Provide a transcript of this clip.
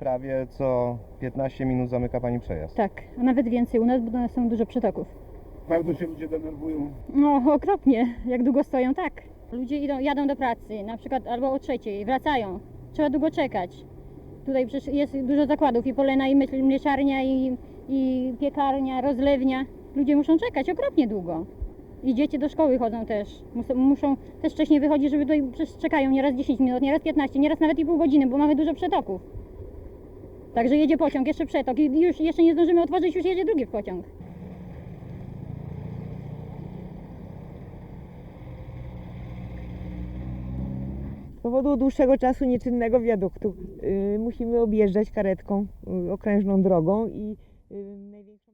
Prawie co 15 minut zamyka Pani przejazd. Tak, a nawet więcej u nas, bo u nas są dużo przetoków. Bardzo się ludzie denerwują. No okropnie, jak długo stoją, tak. Ludzie idą, jadą do pracy, na przykład albo o trzeciej, wracają. Trzeba długo czekać. Tutaj przecież jest dużo zakładów i polena, i mleczarnia, i, i piekarnia, rozlewnia. Ludzie muszą czekać okropnie długo. I dzieci do szkoły chodzą też. Muszą, muszą też wcześniej wychodzić, żeby tutaj przecież czekają nieraz 10 minut, nieraz 15, nieraz nawet i pół godziny, bo mamy dużo przetoków. Także jedzie pociąg, jeszcze przetok i już jeszcze nie zdążymy otworzyć, już jedzie drugi pociąg. Z powodu dłuższego czasu nieczynnego wiaduktu y, musimy objeżdżać karetką y, okrężną drogą i y, największy